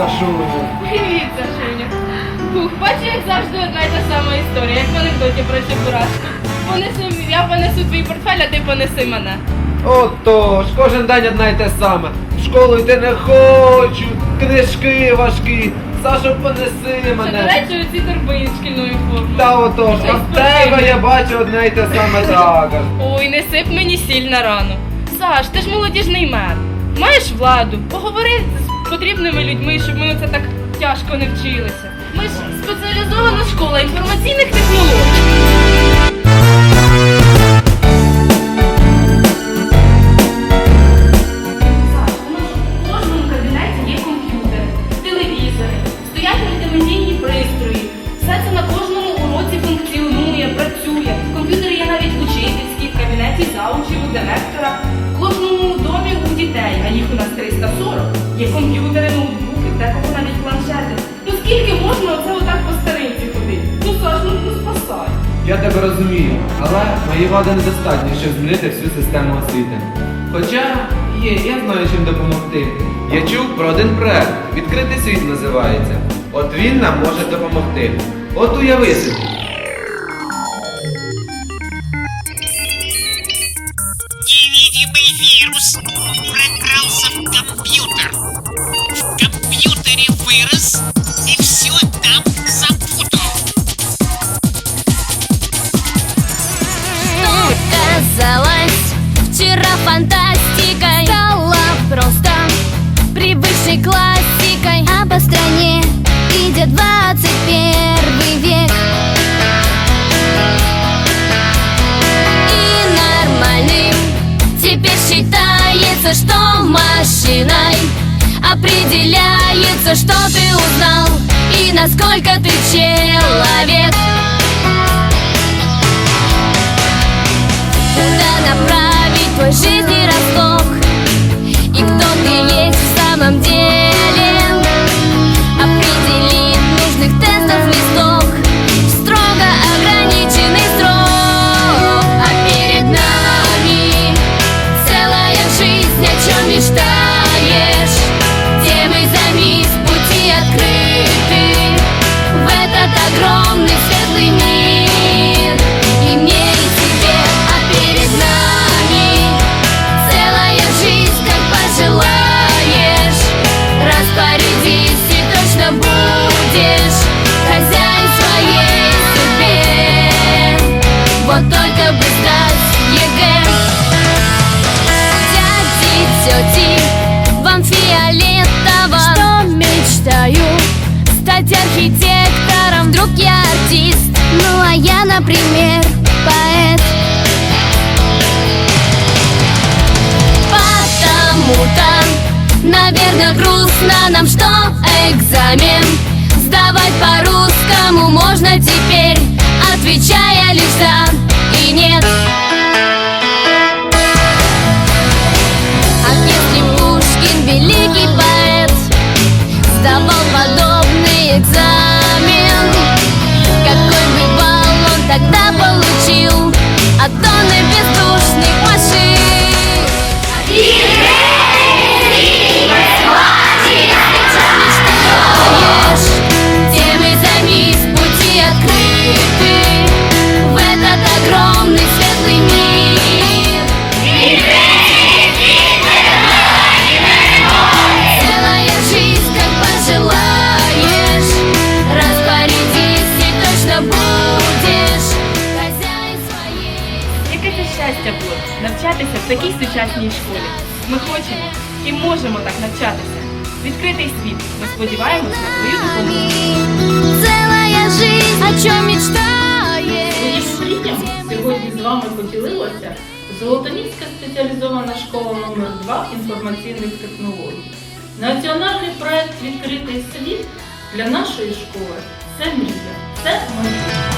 Сашуня. Привіт, Сашуня. Ух, бачу, як завжди одна й та сама історія, як в анекдоті про чебурашку. Понеси, я понесу твій портфель, а ти понеси мене. Отож, кожен день одна й те саме. В школу йти не хочу, книжки важкі. Саша, понеси Це, до мене. речі, оці торби з шкільною формою. Та отож, а в тебе я бачу одне й те саме також. Ой, не сип мені сіль на рану. Саш, ти ж молодіжний мер. Маєш владу, поговори з потрібними людьми, щоб ми оце так тяжко не вчилися. Ми ж спеціалізована школа інформаційних технологій. У нас в кожному кабінеті є комп'ютер, телевізори, стоять мультимедійні пристрої. Все це на кожному уроці функціонує, працює. В є навіть учительські, в кабінеті заучів, у директора. В кожному домі у дітей, а їх у нас 340, є комп'ютери, ноутбуки, декого навіть планшети. Ну скільки можна оце отак по старинці ходити? Ну Саш, ну, ну спасай. Я тебе розумію, але моєї влади недостатньо, щоб змінити всю систему освіти. Хоча є, я знаю, чим допомогти. Я чув про один проект, відкритий світ називається. От він нам може допомогти. От уяви собі. Невидимый вирус прокрался в компьютер. Считается, что машиной Определяется, что ты узнал И насколько ты человек. Куда направить твой жизненный Тети, вам фиолетово. Что мечтаю стать архитектором? Вдруг я артист, ну а я, например, поэт. Потому-то, наверное, грустно нам, что экзамен Сдавать по-русскому можно теперь. Отвечая навчатися в такій сучасній школі. Ми хочемо і можемо так навчатися. Відкритий світ. Ми сподіваємось на твою допомогу. Целая жизнь, о мечтаешь Своїм сьогодні з вами поділилася Золотоніська спеціалізована школа номер 2 інформаційних технологій. Національний проект Відкритий світ для нашої школи це мрія, це майбутнє.